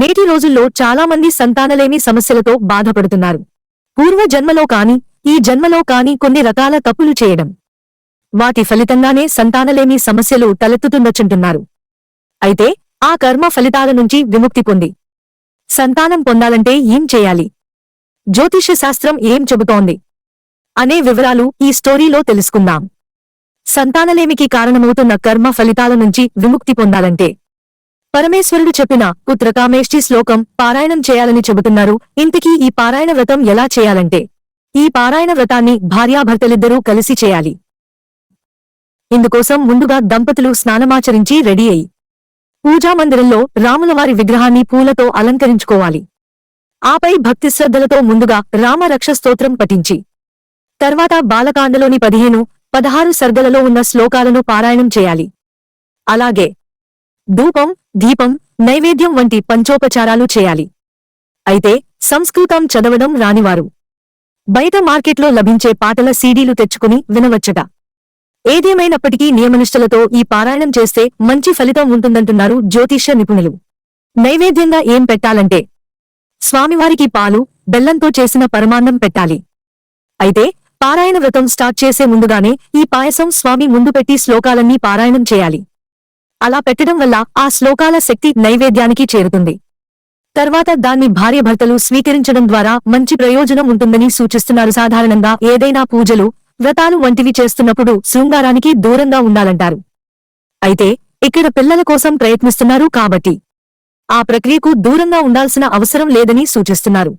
నేటి రోజుల్లో చాలామంది సంతానలేమి సమస్యలతో బాధపడుతున్నారు. పూర్వ జన్మలో కాని ఈ జన్మలో కాని కొన్ని రకాల తప్పులు చేయడం. వాటి ఫలితంగానే సంతానలేమి సమస్యలు తలెత్తుతుండొచ్చుంటున్నారు. అయితే ఆ కర్మ ఫలితాల నుంచి విముక్తి పొంది. సంతానం పొందాలంటే ఏం చేయాలి? జ్యోతిష్య శాస్త్రం ఏం చెబుతోంది? అనే వివరాలు ఈ స్టోరీలో తెలుసుకుందాం. సంతానలేమికి కారణమవుతున్న కర్మ ఫలితాల నుంచి విముక్తి పొందాలంటే పరమేశ్వరుడు చెప్పిన పుత్రకామేష్టి శ్లోకం పారాయణం చేయాలని చెబుతున్నారు. ఇంతకీ ఈ పారాయణ వ్రతం ఎలా చేయాలంటే ఈ పారాయణ వ్రతాన్ని భార్యాభర్తలిద్దరూ కలిసి చేయాలి. ఇందుకోసం ముందుగా దంపతులు స్నానమాచరించి రెడీ అయి పూజామందిరంలో రాములవారి విగ్రహాన్ని పూలతో అలంకరించుకోవాలి. ఆపై భక్తిశ్రద్ధలతో ముందుగా రామరక్ష స్తోత్రం పఠించి తర్వాత బాలకాండలోని పదిహేను పదహారు సర్గలలో ఉన్న శ్లోకాలను పారాయణం చేయాలి. అలాగే ధూపం దీపం నైవేద్యం వంటి పంచోపచారాలు చేయాలి. అయితే సంస్కృతం చదవడం రానివారు. బయట మార్కెట్లో లభించే పాటల సీడీలు తెచ్చుకుని వినవచ్చట ఏదేమైనప్పటికీ నియమనిష్టలతో ఈ పారాయణం చేస్తే మంచి ఫలితం ఉంటుందంటున్నారు జ్యోతిష్య నిపుణులు. నైవేద్యంగా ఏం పెట్టాలంటే స్వామివారికి పాలు బెల్లంతో చేసిన పరమాన్నం పెట్టాలి. అయితే పారాయణ వ్రతం స్టార్ట్ చేసే ముందుగానే ఈ పాయసం స్వామి ముందు పెట్టి శ్లోకాలన్నీ పారాయణం చేయాలి. అలా పెట్టడం వల్ల ఆ శ్లోకాల శక్తి నైవేద్యానికి చేరుతుంది. తర్వాత దాన్ని భార్యభర్తలు స్వీకరించడం ద్వారా మంచి ప్రయోజనం ఉంటుందని సూచిస్తున్నారు. సాధారణంగా ఏదైనా పూజలు వ్రతాలు వంటివి చేస్తున్నప్పుడు శృంగారానికి దూరంగా ఉండాలంటారు. అయితే ఇక్కడ పిల్లల కోసం ప్రయత్నిస్తున్నారు కాబట్టి ఆ ప్రక్రియకు దూరంగా ఉండాల్సిన అవసరం లేదని సూచిస్తున్నారు.